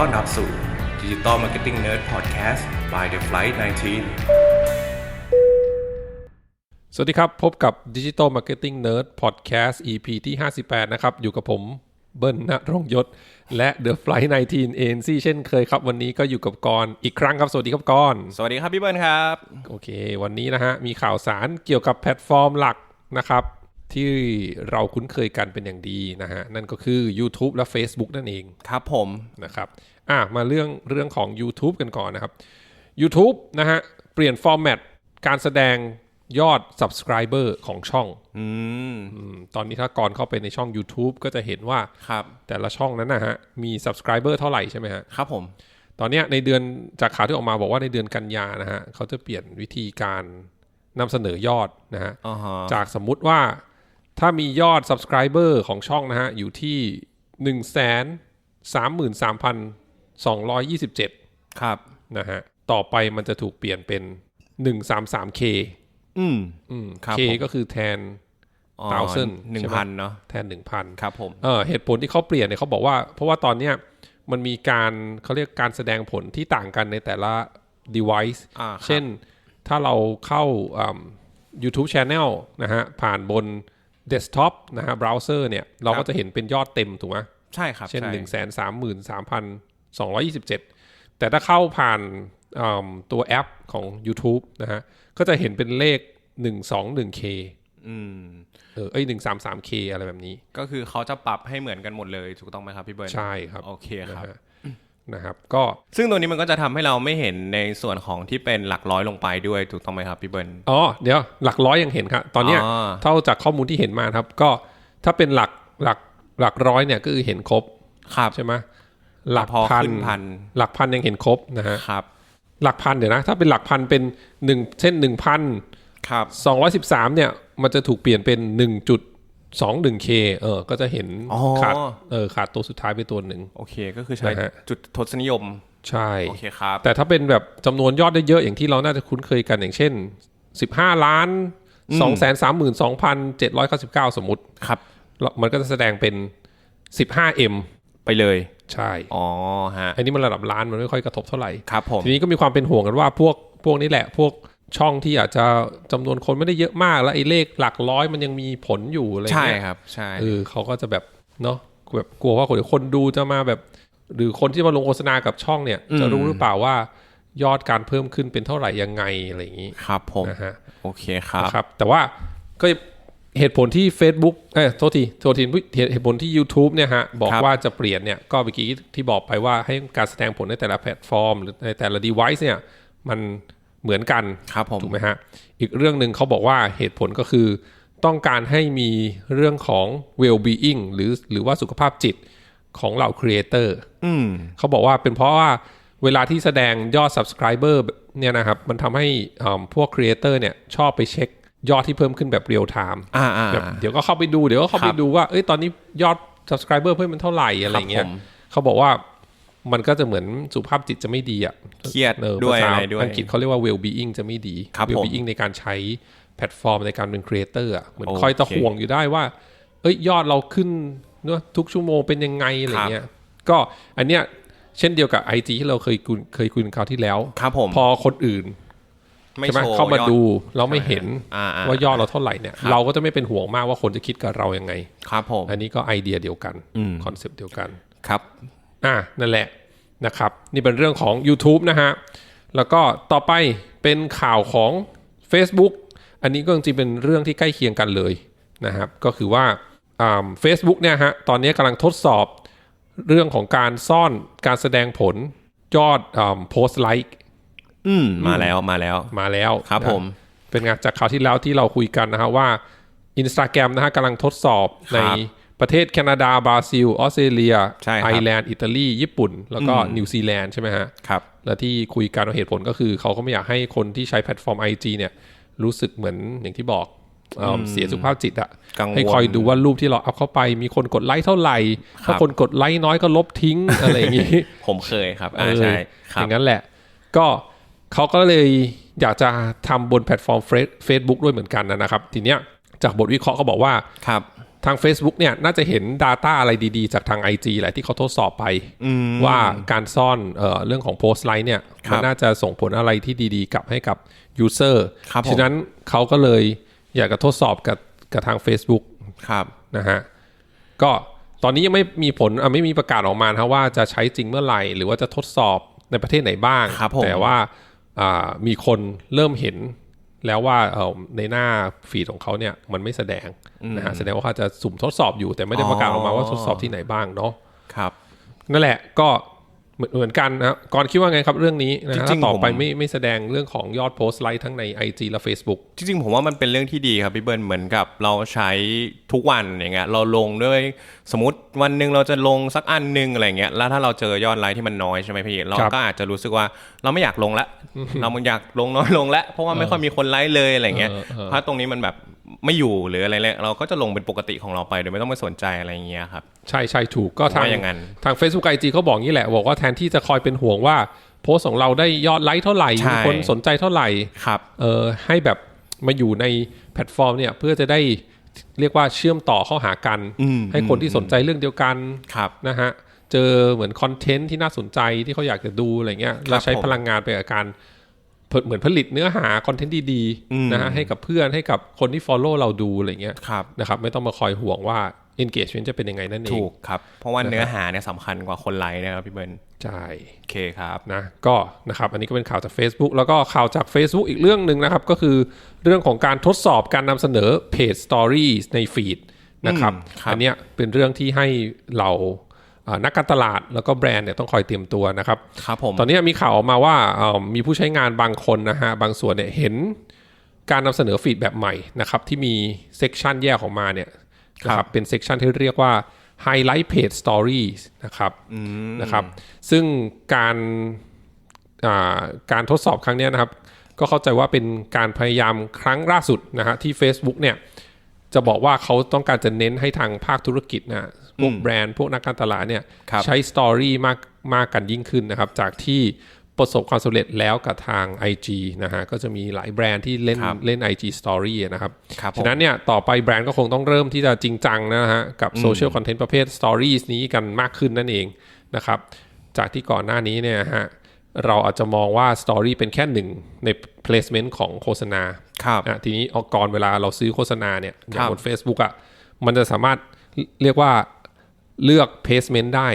ต้อนรับสู่ Digital Marketing Nerd Podcast by The Flight 19 สวัสดีครับ พบกับ Digital Marketing Nerd Podcast EP ที่ 58 นะครับ อยู่กับผมเบิ้ลณรงค์ยศ และ The Flight 19 ANC เช่นเคยครับ วันนี้ก็อยู่กับกรณ์อีกครั้งครับ สวัสดีครับกรณ์สวัสดีครับพี่เบิร์นครับ โอเค วันนี้นะฮะ มีข่าวสารเกี่ยวกับแพลตฟอร์มหลักนะครับ ที่เราคุ้นเคยกันเป็นอย่างดีนะฮะ นั่นก็คือ YouTube และ Facebook นั่นเองครับผมนะครับอะมาเรื่องเรื่องของ YouTube กันก่อนนะครับ YouTube นะฮะ เปลี่ยนฟอร์แมตการแสดงยอด Subscriber ของช่องอืมอืมตอนนี้ถ้าก่อนเข้าไปในช่อง YouTube ก็จะเห็นว่าครับแต่ละช่องนั้นนะฮะ มี Subscriber เท่าไหร่ใช่ไหมฮะ ครับผม ตอนเนี้ยในเดือนจากข่าวที่ออกมาบอกว่าในเดือนกันยานะฮะเขาจะเปลี่ยนวิธีการนำเสนอยอดนะฮะอ่าฮะจากสมมุติว่า ถ้ามียอด Subscriber ของช่องนะฮะ อยู่ที่1 3 3 3 2 2 7 ครับนะฮะ ต่อไปมันจะถูกเปลี่ยนเป็น 133K อืมอืมครับ K ผมก็คือแทนอ๋อ thousand หนึ่งใช่ไหมพันเนาะแทน1,000ครับผมเออเหตุผลที่เขาเปลี่ยนเนี่ยเขาบอกว่า เพราะว่าตอนเนี้ยมันมีการเขาเรียกการแสดงผลที่ต่างกันในแต่ละ device อ่าครับเช่นถ้าเราเข้าอืม YouTube Channel นะฮะ ผ่านบน desktop นะฮะ browser เนี่ยเราก็จะเห็นเป็นยอดเต็มถูกไหมใช่ครับ เช่นใช่1 3 3 3 2 2 7แต่ถ้าเข้าผ่านอืมตัวแอปของ YouTube นะฮะก็จะเห็นเป็นเลข 121K อืมเออเอ้ย 133K อะไรแบบนี้ ก็คือเขาจะปรับให้เหมือนกันหมดเลยถูกต้องไหมครับพี่เบิร์นใช่ครับ โอเคครับ นะฮะนะครับก็ซึ่งตัวนี้มันก็จะทำให้เราไม่เห็นในส่วนของที่เป็นหลักร้อยลงไปด้วยถูกต้องไหมครับพี่เบิร์นอ๋อเดี๋ยวหลักร้อยยังเห็นครับ ตอนเนี้ยอ๋อเท่าจากข้อมูลที่เห็นมาครับ ก็ถ้าเป็นหลักหลักหลักร้อยเนี่ยก็คือเห็นครบครับใช่ไหมหลักพอพันขึ้นพันหลักพันยังเห็นครบนะฮะครับ หลักพันเดี๋ยวนะ ถ้าเป็นหลักพันเป็นหนึ่งเช่นหนึ่งพันครับสองร้อยสิบสามเนี่ยมันจะถูกเปลี่ยนเป็นหนึ่งจุด สองหนึ่งเคเออ ก็จะเห็นอ๋อขาดเออขาดตัวสุดท้ายไปตัวหนึ่งโอเค ก็คือใช้นะฮะจุดทศนิยม ใช่โอเคครับ แต่ถ้าเป็นแบบจำนวนยอดได้เยอะอย่างที่เราน่าจะคุ้นเคยกันอย่างเช่น15ล้าน2 3 2 7 9 9สมมติครับแล้วมันก็จะแสดงเป็น 15M ไปเลยใช่ อ๋อฮะอันนี้มันระดับล้านมันไม่ค่อยกระทบเท่าไหร่ครับผมทีนี้ก็มีความเป็นห่วงกันว่าพวกพวกนี้แหละ พวก ช่องที่อาจจะจำนวนคนไม่ได้เยอะมาก แล้วไอ้เลขหลักร้อยมันยังมีผลอยู่อะไรใช่เงี้ยครับใช่เออเขาก็จะแบบเนาะแบบกลัวว่าคนเดี๋ยวคนดูจะมาแบบ หรือคนที่มาลงโฆษณากับช่องเนี่ย จะรู้หรือเปล่าว่ายอดการเพิ่มขึ้นเป็นเท่าไหร่ยังไงอะไรอย่างนี้ครับผมนะฮะโอเคครับนะครับ แต่ว่าก็เหตุผลที่ Facebook เอ้ยโทษทีโทษทีเหตุผลที่ YouTube เนี่ยฮะบอกครับว่าจะเปลี่ยนเนี่ยก็เมื่อกี้ที่บอกไปว่าให้การแสดงผลในแต่ละแพลตฟอร์ม หรือในแต่ละ device เนี่ยมัน เหมือนกันครับผมถูกไหมฮะอีกเรื่องหนึ่งเขาบอกว่าเหตุผลก็คือ ต้องการให้มีเรื่องของ well being หรือหรือว่าสุขภาพจิตของเหล่า creator อืมเขาบอกว่าเป็นเพราะว่าเวลาที่แสดงยอด subscriber เนี่ยนะครับ มันทำให้อ่าพวก creator เนี่ยชอบไปเช็คยอดที่เพิ่มขึ้นแบบ real time อ่าอ่าแบบเดี๋ยวก็เข้าไปดูเดี๋ยวก็เข้าคไปรับดูว่าเอ้ยตอนนี้ยอด subscriber เพิ่มเป็นเท่าไหร่อะไรเงี้ครัยบผมเขาบอกว่า มันก็จะเหมือนสุขภาพจิตจะไม่ดีอะเครียดเออด้วยภาษาอะไรด้วยอังกฤษเขาเรียกว่า well being จะไม่ดีครับ well ผม being ในการใช้แพลตฟอร์มในการเป็น creator อะเหมือนโอเคคอยตะห่วงอยู่ได้ว่า เอ้ยยอดเราขึ้นเนอะทุกชั่วโมงเป็นยังไงอะไรเงี้ยก็อันเนี้ยเช่นเดียวกับ IG ที่เราเคยคุยเคยคุยกันคราวที่แล้วครับผมพอคนอื่นไม่ใช่ไหมโชว์เข้ามาอดูเราไม่เห็นอ่าอ่าว่ายอดเราเท่าไหร่เนี่ยครับเราก็จะไม่เป็นห่วงมากว่าคนจะคิดกับเรายังไง ครับผม อันนี้ก็ไอเดียเดียวกันอืมคอนเซปต์เดียวกันครับ อะนั่นแหละ นะครับ นี่เป็นเรื่องของ YouTube นะฮะ แล้วก็ต่อไปเป็นข่าวของ Facebook อันนี้ก็จริงๆเป็นเรื่องที่ใกล้เคียงกันเลยนะครับ ก็คือว่าเฟซบุ๊กเนี่ยฮะ ตอนนี้กำลังทดสอบเรื่องของการซ่อนการแสดงผลยอดโพสต์ไลค์อืมมาแล้วมาแล้วมาแล้วครับนะผม เป็นไงจากข่าวที่แล้วที่เราคุยกันนะฮะว่า Instagram นะฮะกำลังทดสอบครัในบ ประเทศแคนาดา บราซิล ออสเตรเลียใช่ครับไอร์แลนด์ อิตาลี ญี่ปุ่น แล้วก็นิวซีแลนด์ใช่ไหมฮะ ครับ และที่คุยกันว่าเหตุผลก็คือเขาก็ไม่อยากให้คนที่ใช้แพลตฟอร์ม IG เนี่ย รู้สึกเหมือนอย่างที่บอกเอิ่มเสียสุขภาพจิตอะกังวลให้คอยดูว่ารูปที่เราอัพเข้าไปมีคนกดไลค์เท่าไหร่ ถ้าคนกดไลค์น้อยก็ลบทิ้งอะไรอย่างงี้ ผมเคยครับอ่าเออใช่คอรับย่างนั้นแหละ ก็เขาก็เลยอยากจะทำบนแพลตฟอร์มเฟซบุ๊กด้วยเหมือนกันนะครับ ทีเนี้ยจากบทวิเคราะห์เขาบอกว่าครับ ททาง Facebook เนี่ยน่าจะเห็น Data อะไรดีๆ จากทาง IG แหละที่เขาทดสอบไป ว่าการซ่อนเออเรื่องของโพสต์ไลค์เนี่ยครับมันน่าจะส่งผลอะไรที่ดีๆกลับให้กับ User ครับผมฉะนั้นเขาก็เลยอยากจะทดสอบกับกับทาง Facebook ครับนะฮะก็ตอนนี้ยังไม่มีผลอะไม่มีประกาศออกมานะว่าจะใช้จริงเมื่อไหร่ หรือว่าจะทดสอบในประเทศไหนบ้างครับผมแต่ว่าอ่ามีคนเริ่มเห็น แล้วว่าเอ่อในหน้าฟีดของเขาเนี่ยมันไม่แสดงนะฮะแสดงว่าเขาจะสุ่มทดสอบอยู่แต่ไม่ได้ประกาศออกมาว่าทดสอบที่ไหนบ้างเนาะครับ นั่นแหละก็ เหมือนเหมือนกันนะก่อนคิดว่าไงครับเรื่องนี้นะฮะจริงๆถ้าต่อไปผมไม่ไม่แสดงเรื่องของยอดโพสต์ไลค์ทั้งใน IG และ Facebook จริงๆ ผมว่ามันเป็นเรื่องที่ดีครับพี่เบิร์นเหมือนกับเราใช้ทุกวันอย่างเงี้ยเราลงด้วยสมมติวันหนึ่งเราจะลงสักอันหนึงอะไรเงี้ยแล้วถ้าเราเจอยอดไลค์ที่มันน้อยใช่ไหมพี่เราครับก็อาจจะรู้สึกว่าเราไม่อยากลงละเรามันอยากลงน้อยลงละเพราะว่าไม่ค่อยมีคนไลค์เลยอะไรเงี้ยเออเออเพราะตรงนี้มันแบบ ไม่อยู่หรืออะไรเลยเราก็จะลงเป็นปกติของเราไปโดยไม่ต้องไปสนใจอะไรเงี้ยครับ ใช่ใช่ถูกก็ทางว่าอย่างนั้นทาง Facebook IG เขาบอกงี้แหละ บอกว่าแทนที่จะคอยเป็นห่วงว่า โพสต์ของเราได้ยอดไลค์เท่าไหร่ใช่มีคนสนใจเท่าไหร่ครับเออให้แบบมาอยู่ในแพลตฟอร์มเนี่ยเพื่อจะได้เรียกว่าเชื่อมต่อเข้าหากันอืมให้คนที่สนใจเรื่องเดียวกันครับนะฮะเจอเหมือนคอนเทนต์ที่น่าสนใจที่เขาอยากจะดูอะไรเงี้ยครับแล้วใช้ผมพลังงานไปกับการ เผเหมือนผลิตเนื้อหาคอนเทนต์ดีอืมๆนะฮะให้กับเพื่อนให้กับคนที่ follow เราดูอะไรเงี้ยครับนะครับไม่ต้องมาคอยห่วงว่า engagement จะเป็นยังไงนั่นเอง ถูกครับ เพราะว่าเนื้อหาเนี่ยสำคัญกว่าคนไลค์นะครับพี่เบิร์นใช่โอเคครับนะก็นะครับอันนี้ก็เป็นข่าวจาก Facebook แล้วก็ข่าวจาก Facebook อีกเรื่องหนึ่งนะครับ ก็คือเรื่องของการทดสอบการนำเสนอเพจ Stories ในฟีดนะครับอืมครับอันเนี้ยเป็นเรื่องที่ให้เราอ่า นักการตลาดแล้วก็แบรนด์เนี่ยต้องคอยเตรียมตัวนะครับครับผมตอนนี้มีข่าวออกมาว่าเอ่อมีผู้ใช้งานบางคนนะฮะบางส่วนเนี่ยเห็นการนำเสนอฟีดแบบใหม่นะครับที่มีเซกชันแยกออกมาเนี่ยนะครับเป็นเซกชันที่เรียกว่า Highlight Page Stories นะครับนะครับ ซึ่งการอ่าการทดสอบครั้งเนี้ยนะครับ ก็เข้าใจว่าเป็นการพยายามครั้งล่าสุดนะฮะที่ Facebook เนี่ย จะบอกว่าเขาต้องการจะเน้นให้ทางภาคธุรกิจนะพวกแบรนด์พวกนักการตลาดเนี่ยครับใช้สตอรี่มากมากกันยิ่งขึ้นนะครับ จากที่ประสบความสำเร็จแล้วกับทาง IG นะฮะก็จะมีหลายแบรนด์ที่เล่นครับเล่น IG Story นะครับครับผมฉะนั้นเนี่ยต่อไปแบรนด์ก็คงต้องเริ่มที่จะจริงจังนะฮะกับโซเชียลคอนเทนต์ประเภท Stories นี้กันมากขึ้นนั่นเองนะครับจากที่ก่อนหน้านี้เนี่ยฮะเราอาจจะมองว่า Story เป็นแค่หนึ่งใน placement ของโฆษณา ครับอะทีนี้เอาก่อนเวลาเราซื้อโฆษณาเนี่ยอคย่างรับบน Facebook อะมันจะสามารถเรียกว่าเลือก placement ได้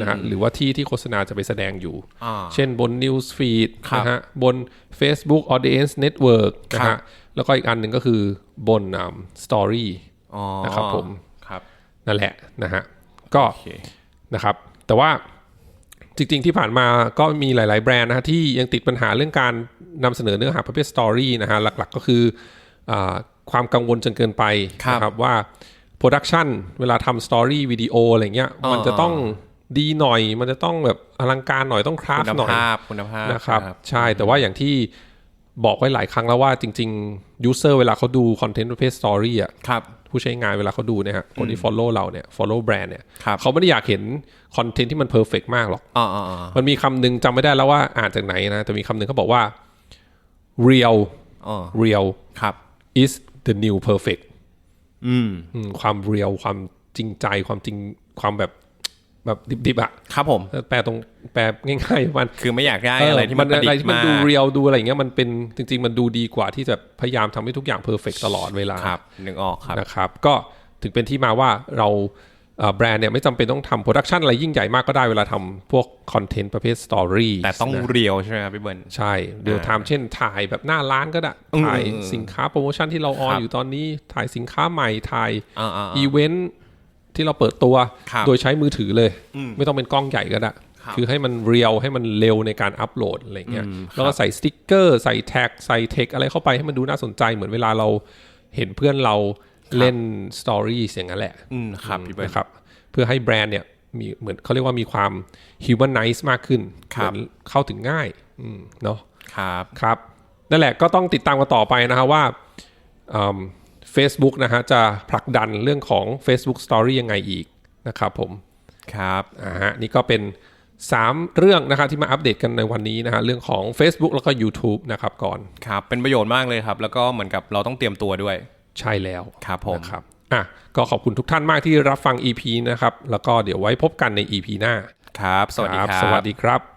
นะฮะหรือว่าที่ที่โฆษณาจะไปแสดงอยู่อ่าเช่นบน News Feed ครับนะฮะบน Facebook Audience Network นะครัฮะบแล้วก็อีกอันหนึ่งก็คือบนอ่า Story อ๋อนะครับผมครับนั่นแหละนะฮะก็โอเคนะครับ แต่ว่า จริงๆที่ผ่านมาก็มีหลาย ๆ แบรนด์นะฮะที่ยังติดปัญหาเรื่องการนำเสนอเนื้อหาประเภทสตอรี่นะฮะหลักๆก็คืออาความกังวลจนเกินไปครับนะครับว่าโปรดักชันเวลาทำสตอรี่วิดีโออะไรเงี้ยอ่ามัมันจะต้องดีหน่อย มันจะต้องแบบอลังการหน่อยต้องคราฟคุณหน่อยภาพคุณภาพนะครับใช่แต่ว่าอย่างที่บอกไว้หลายครั้งแล้วว่าจริงๆ user เวลาเขาดูคอนเทนต์ประเภทสตอรี่อะครับ ผู้ใช้งานเวลาเขาดูเนี่ยฮะคนที่ follow เราเนี่ย follow แบรนด์เนี่ยครับเขาไม่ได้อยากเห็นคอนเทนต์ที่มันเพอร์เฟกมากหรอกอ๋ออ๋ออ๋อมันมีคำหนึ่งจำไม่ได้แล้วว่าอ่านจากไหนนะ แต่มีคำหนึ่งเขาบอกว่า real อ๋อ real ครับ is the new perfect อืมอืมความ real ความจริงใจความจริงความแบบ แบบดิบๆอะครับผมแปลตรงแปลง่ายๆมันคือไม่อยากได้อะไรที่มันประดิษอะไรฐ์ที่มันมาดูกเรียลดูอะไรอย่างเงี้ยมันเป็นจริง ๆ มันดูดีกว่าที่จะพยายามทำให้ทุกอย่างเพอร์เฟกตลอดเวลาครับนึกออกครับนะครับ ก็ถึงเป็นที่มาว่าเราเอ่อแบรนด์เนี่ยไม่จำเป็นต้องทำโปรดักชันอะไรยิ่งใหญ่มากก็ได้เวลาทำพวกคอนเทนต์ประเภทสตอรี่แต่ต้องเรียวใช่ไหมครับพี่เบิร์นใช่เดี๋ยวทำเช่นถ่ายแบบหน้าร้านก็ได้อืมถ่ายอืมสินค้าโปรโมชั่นที่เราออนครับอยู่ตอนนี้ถ่ายสินค้าใหม่ถ่ายอ่าอ่าอีเวนท์ ที่เราเปิดตัวครับโดยใช้มือถือเลย ไม่ต้องเป็นกล้องใหญ่ก็ได้ครับคือให้มันเรียวให้มันเร็วในการอัปโหลดอะไรเงี้ยแล้วก็ใส่สติ๊กเกอร์ใส่แท็กใส่เทคอะไรเข้าไปให้มันดูน่าสนใจเหมือนเวลาเราเห็นเพื่อนเราเล่นสตอรี่อย่างนั้นแหละอืมครับพี่เบิร์นนะครับ เพื่อให้แบรนด์เนี่ยมีเหมือนเขาเรียกว่ามีความ humanize มากขึ้นครับเหมือนเข้าถึงง่ายอืมเนาะครับครับนั่นแหละก็ต้องติดตามกันต่อไปนะฮะว่า เฟซบุ๊กนะฮะจะผลักดันเรื่องของ Facebook Story ยังไงอีกนะครับผมครับอ่าฮะนี่ก็เป็น 3 เรื่องนะครับที่มาอัปเดตกันในวันนี้นะฮะเรื่องของ Facebook แล้วก็ YouTube นะครับก่อนครับเป็นประโยชน์มากเลยครับ แล้วก็เหมือนกับเราต้องเตรียมตัวด้วยใช่แล้วครับผมนะครับอะก็ขอบคุณทุกท่านมากที่รับฟัง EP นะครับแล้วก็เดี๋ยวไว้พบกันใน EP หน้าครับ สวัสดีครับ สวัสดีครับ